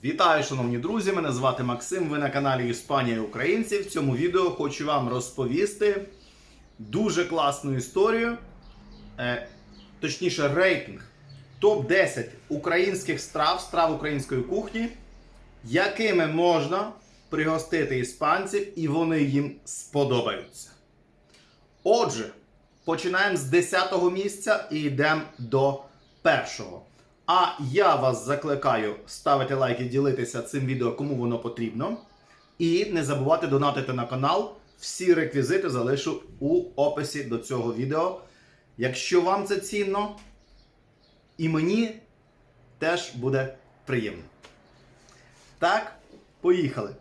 Вітаю, шановні друзі! Мене звати Максим. Ви на каналі Іспанія Українці. В цьому відео хочу вам розповісти дуже класну історію, е, точніше, рейтинг топ-10 українських страв, страв української кухні, якими можна пригостити іспанців, і вони їм сподобаються. Отже, починаємо з 10-го місця і йдемо до першого. А я вас закликаю ставити лайки, ділитися цим відео, кому воно потрібно. І не забувати донатити на канал. Всі реквізити залишу у описі до цього відео. Якщо вам це цінно, і мені теж буде приємно. Так, поїхали.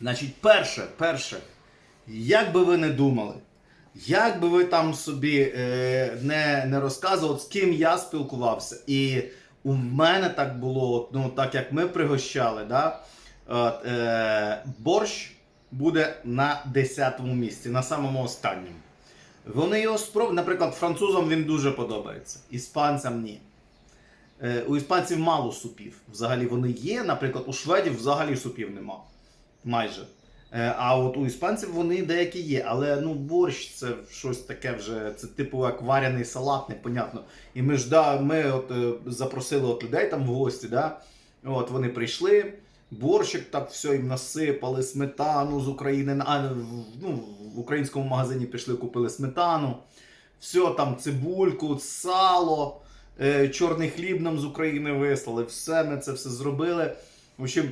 Значить, перше, перше, як би ви не думали, як би ви там собі е, не, не розказували, з ким я спілкувався, і у мене так було, ну так як ми пригощали, да, от, е, борщ буде на 10-му місці, на самому останньому. Вони його спробують, наприклад, французам він дуже подобається, іспанцям ні. Е, у іспанців мало супів. Взагалі вони є, наприклад, у шведів взагалі супів нема. Майже. Е, А от у іспанців вони деякі є, але ну борщ це щось таке вже, це типу як варяний салат, непонятно. І ми ж да, ми от е, запросили от людей там в гості, да? От вони прийшли, борщик так все їм насипали, сметану з України. А, ну, в українському магазині пішли, купили сметану, все там цибульку, сало, е, чорний хліб нам з України вислали. Все ми це все зробили. В общем,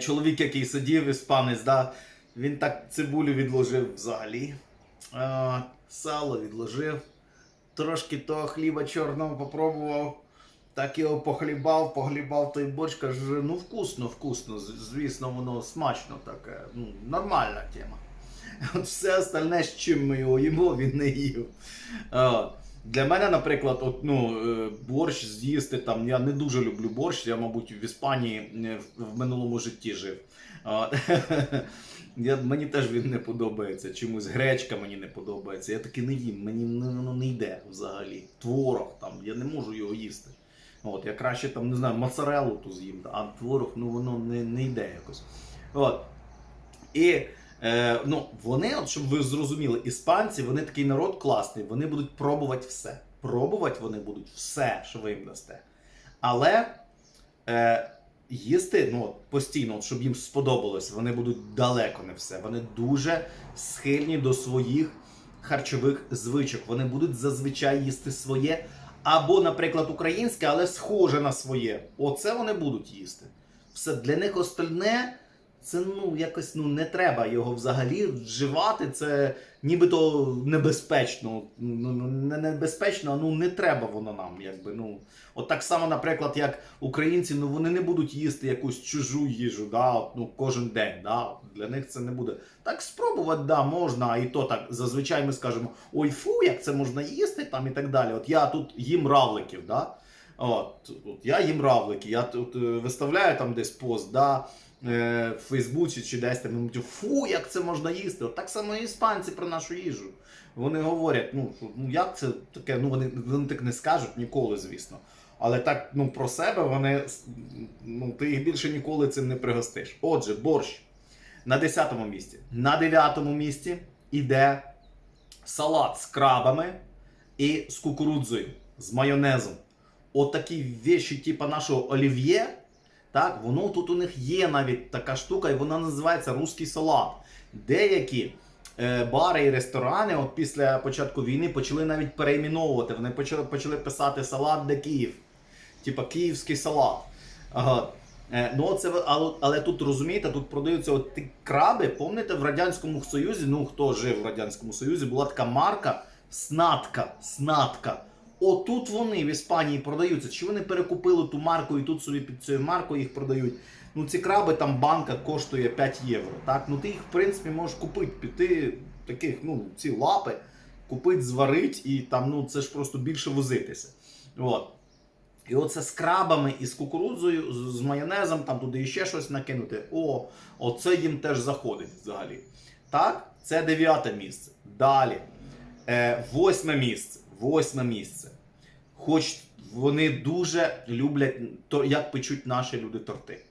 чоловік, який сидів, іспанець, да, він так цибулю відложив взагалі. Е, сало відложив. Трошки того хліба чорного попробував. Так його похлібав, поглібав той борщ, каже, ну вкусно, вкусно. Звісно, воно смачно таке. Ну, нормальна тема. От все остальне, з чим ми його їмо, він не їв. Е, для мене, наприклад, от, ну, е, борщ з'їсти там. Я не дуже люблю борщ. Я, мабуть, в Іспанії е, в, минулому житті жив. Я, мені теж він не подобається. Чомусь гречка мені не подобається. Я таки не їм, мені воно не йде взагалі. Творог там, я не можу його їсти. От, я краще там, не знаю, моцарелу ту з'їм, а творог ну, воно не, не йде якось. От. І Е, ну, вони, от щоб ви зрозуміли, іспанці, вони такий народ класний, вони будуть пробувати все. Пробувати вони будуть все, що ви їм дасте. Але е, їсти ну, постійно, щоб їм сподобалось, вони будуть далеко не все. Вони дуже схильні до своїх харчових звичок. Вони будуть зазвичай їсти своє. Або, наприклад, українське, але схоже на своє. Оце вони будуть їсти. Все для них остальне це ну якось ну не треба його взагалі вживати. Це нібито небезпечно. Ну ну, не небезпечно, ну не треба воно нам. Якби ну от так само, наприклад, як українці, ну вони не будуть їсти якусь чужу їжу, да, от, ну кожен день. Да, для них це не буде. Так спробувати, да, можна, а і то так зазвичай ми скажемо: ой, фу, як це можна їсти там і так далі. От я тут їм равликів, да. От, от я їм равлики, я тут е, виставляю там десь пост, да, в Фейсбуці чи десь там, фу, як це можна їсти. От так само і іспанці про нашу їжу. Вони говорять, ну, що, ну як це таке, ну вони, вони так не скажуть ніколи, звісно. Але так ну, про себе вони, ну, ти їх більше ніколи цим не пригостиш. Отже, борщ на 10-му місці. На 9-му місці іде салат з крабами і з кукурудзою, з майонезом. Отакі вещі, типу нашого олів'є, так, воно тут у них є навіть така штука, і вона називається русський салат. Деякі е, бари і ресторани, от після початку війни, почали навіть перейменовувати. Вони почали, почали писати салат де Київ. Типа київський салат. Ага. Е, ну, це, але, але тут розумієте, тут продаються от ті краби. Пам'ятаєте, в Радянському Союзі, ну хто жив в Радянському Союзі, була така марка Снатка. Снатка. Отут вони в Іспанії продаються. Чи вони перекупили ту марку і тут собі під цією маркою їх продають? Ну ці краби там банка коштує 5 євро. Так? Ну ти їх в принципі можеш купити, піти таких, ну, ці лапи, купити, зварити і там, ну це ж просто більше возитися. От. І оце з крабами і з кукурудзою, з, майонезом, там туди ще щось накинути. О, оце їм теж заходить взагалі. Так, це дев'яте місце. Далі. Е, восьме місце. Восьме місце. Хоч вони дуже люблять то, як печуть наші люди торти.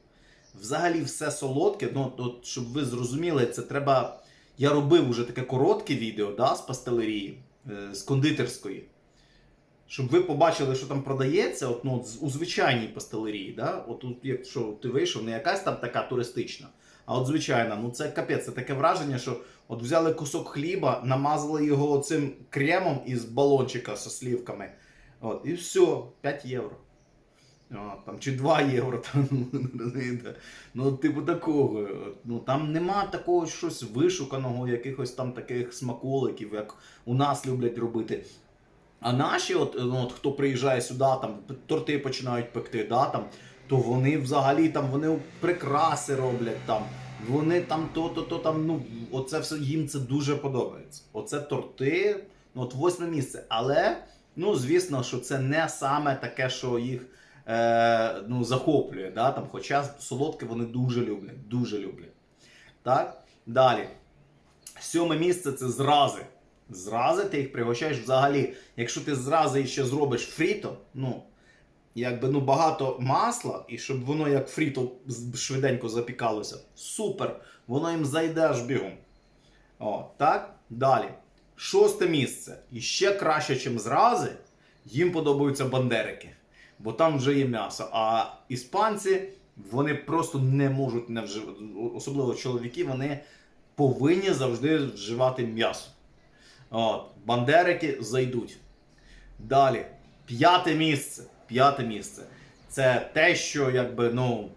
Взагалі, все солодке, ну от, щоб ви зрозуміли, це треба. Я робив уже таке коротке відео да, з пастелерії, е, з кондитерської. Щоб ви побачили, що там продається, от, ну, у звичайній пастелерії. Да? От, якщо ти вийшов, не якась там така туристична, а от звичайна, ну це капець, це таке враження, що от взяли кусок хліба, намазали його цим кремом із балончика зі слівками. От, і все, 5 євро. О, там, чи 2 євро. Там, ну, типу такого. Ну, там нема такого щось вишуканого, якихось там таких смаколиків, як у нас люблять робити. А наші, от, ну, от хто приїжджає сюди, там торти починають пекти, да, там, то вони взагалі там вони прикраси роблять там. Вони там то, то, то там, ну, оце все їм це дуже подобається. Оце торти, ну от восьме місце. Але, ну, звісно, що це не саме таке, що їх е, ну, захоплює. Да? Там, хоча солодке вони дуже люблять, дуже люблять. Так? Далі. Сьоме місце це зрази. Зрази ти їх пригощаєш взагалі. Якщо ти зрази ще зробиш фріто, ну, якби ну, багато масла, і щоб воно як фріто швиденько запікалося, супер! Воно їм зайде аж бігом. О, так? Далі. Шосте місце. І ще краще, ніж зрази, їм подобаються бандерики. Бо там вже є м'ясо. А іспанці вони просто не можуть не вживати. Особливо чоловіки, вони повинні завжди вживати м'ясо. От, бандерики зайдуть. Далі. П'яте місце. П'яте місце. Це те, що якби, ну,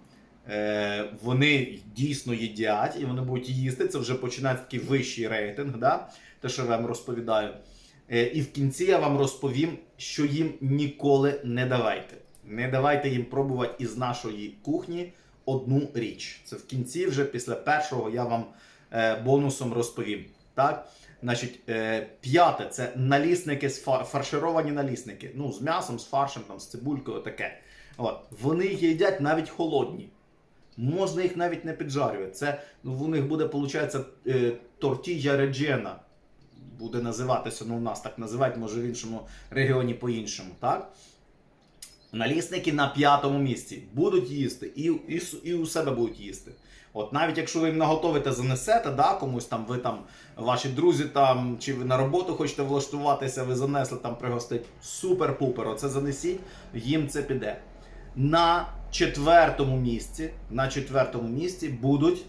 е, вони дійсно їдять і вони будуть їсти. Це вже починається такий вищий рейтинг, да? те, що я вам розповідаю. Е, і в кінці я вам розповім, що їм ніколи не давайте. Не давайте їм пробувати із нашої кухні одну річ. Це в кінці, вже після першого я вам е, бонусом розповім. Так? Значить, е, п'яте це налісники з фа- фаршировані налісники. Ну, з м'ясом, з фаршем, там, з цибулькою, таке. От. Вони їдять навіть холодні. Можна їх навіть не піджарювати. Це ну, у них буде, виходить, е, тортія реджена. Буде називатися, ну у нас так називають, може в іншому регіоні по-іншому, так? Налісники на п'ятому місці будуть їсти і, і, і у себе будуть їсти. От навіть якщо ви їм наготовите, занесете, да, комусь там, ви там, ваші друзі там, чи ви на роботу хочете влаштуватися, ви занесли там пригостить. Супер-пупер, оце занесіть, їм це піде. На четвертому місці, на четвертому місці будуть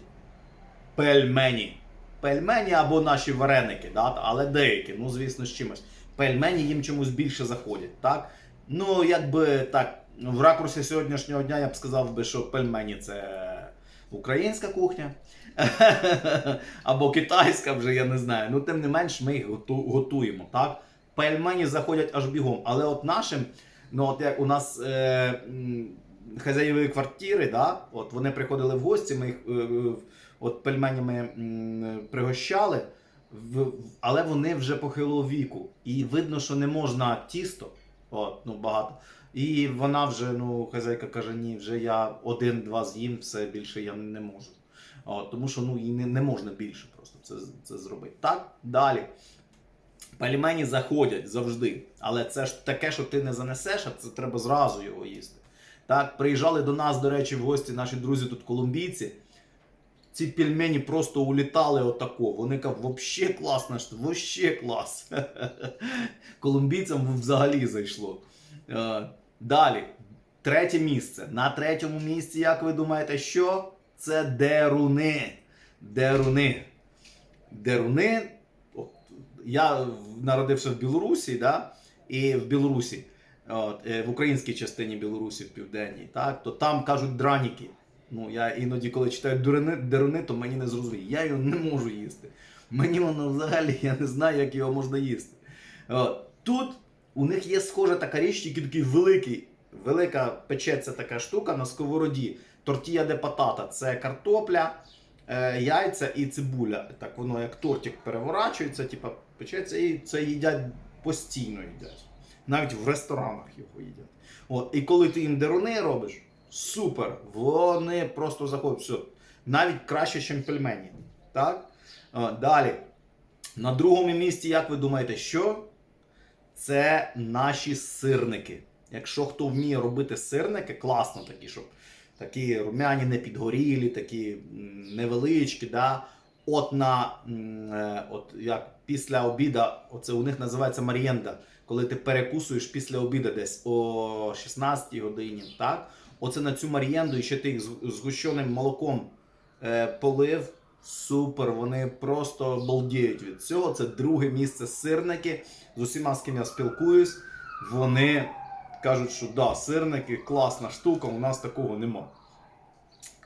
пельмені. Пельмені або наші вареники, да? але деякі, ну звісно, з чимось. Пельмені їм чомусь більше заходять. Так? Ну, якби так, в ракурсі сьогоднішнього дня я б сказав би, що пельмені це українська кухня. Або китайська вже, я не знаю. Ну, тим не менш, ми їх готуємо. Так? Пельмені заходять аж бігом. Але от нашим, ну от як у нас е, хазяєві квартири, да? от вони приходили в гості, ми їх е, е, от пельменями пригощали, але вони вже похилого віку. І видно, що не можна тісто, от, ну багато. І вона вже, ну, хазяйка каже, ні, вже я один-два з'їм, все більше я не можу. От, тому що ну, і не, не можна більше просто це, це зробити. Так, далі. Пельмені заходять завжди. Але це ж таке, що ти не занесеш, а це треба зразу його їсти. Так, приїжджали до нас, до речі, в гості наші друзі тут колумбійці. Ці пельмені просто улітали отако. Вони кажуть, вообще класно, вообще клас. Колумбійцям взагалі зайшло. Е, Далі, третє місце. На третьому місці, як ви думаєте, що? Це деруни. Деруни. Деруни. От, я народився в Білорусі, да? і в Білорусі, от, е, в українській частині Білорусі, в південній, так? то там кажуть драніки. Ну, я іноді, коли читаю деруни, деруни, то мені не зрозуміє. Я його не можу їсти. Мені воно взагалі, я не знаю, як його можна їсти. От. Тут у них є схожа така річ, тільки такий великий, велика печеться така штука на сковороді. Тортія де патата це картопля, е, яйця і цибуля. Так воно як тортик переворачується, типа печеться, і це їдять постійно їдять. Навіть в ресторанах його їдять. От, і коли ти їм деруни робиш, супер! Вони просто заходять. Все. Навіть краще, ніж пельмені. Так? Далі. На другому місці, як ви думаєте, що? Це наші сирники. Якщо хто вміє робити сирники, класно такі, щоб такі румяні не підгорілі, такі невеличкі, да? от на е, от як після обіда, оце у них називається марієнда, коли ти перекусуєш після обіда десь о 16 годині, так? Оце на цю марієнду і ще ти їх згущеним молоком е, полив. Супер, вони просто балдіють від цього. Це друге місце сирники. З усіма, з ким я спілкуюсь, вони кажуть, що да, сирники класна штука, у нас такого нема.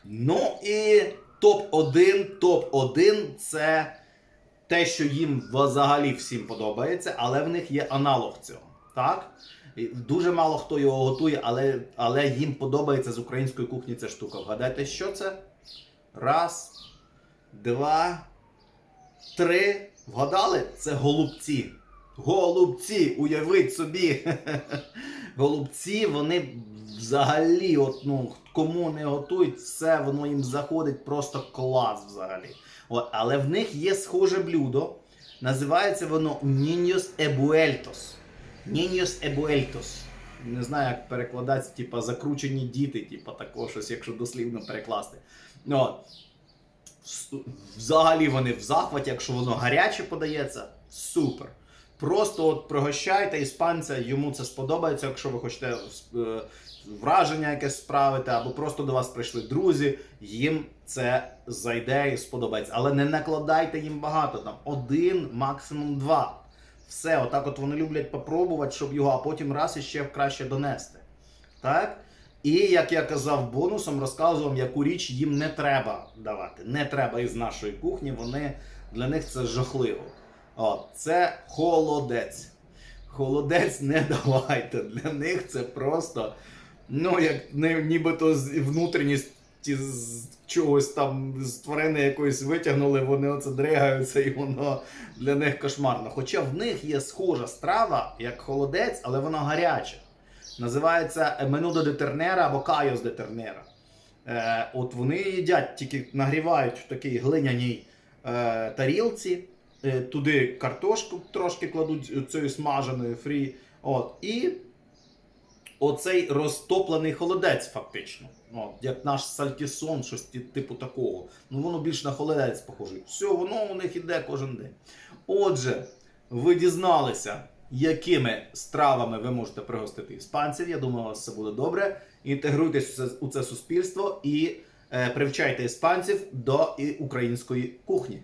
Ну і топ-1, топ-1 це те, що їм взагалі всім подобається, але в них є аналог цього. Так? Дуже мало хто його готує, але, але їм подобається з української кухні ця штука. Вгадайте, що це? Раз, два, три. Вгадали? Це голубці. Голубці, уявіть собі. Голубці, вони взагалі, от, ну, кому не готують, все воно їм заходить просто клас взагалі. От, але в них є схоже блюдо. Називається воно Ніньос Ебуельтос. Ніньос Ебуельтос. Не знаю, як перекладається, типа закручені діти, типа такого якщо дослівно перекласти. Ну, От. Взагалі вони в захваті, якщо воно гаряче подається, супер. Просто от пригощайте іспанця, йому це сподобається, якщо ви хочете е, враження якесь справити, або просто до вас прийшли друзі, їм це зайде і сподобається. Але не накладайте їм багато, там один, максимум два. Все, отак от вони люблять попробувати, щоб його, а потім раз іще краще донести. Так? І як я казав бонусом, розказував, яку річ їм не треба давати. Не треба із нашої кухні, вони для них це жахливо. От, це холодець. Холодець не давайте. Для них це просто, ну, як нібито з внутрішністі з чогось там з тварини якоїсь витягнули, вони оце дригаються, і воно для них кошмарно. Хоча в них є схожа страва, як холодець, але вона гаряча. Називається менудо де тернера або кайос де. Е, от вони їдять, тільки нагрівають в такій глиняній е, тарілці, е, туди картошку трошки кладуть цієї смаженої фрі. От, і оцей розтоплений холодець, фактично. От, як наш сальтісон, щось типу такого. Ну воно більш на холодець похоже. Все, воно у них іде кожен день. Отже, ви дізналися, якими стравами ви можете пригостити іспанців. Я думаю, у вас все буде добре. Інтегруйтесь у це, суспільство і е, привчайте іспанців до української кухні.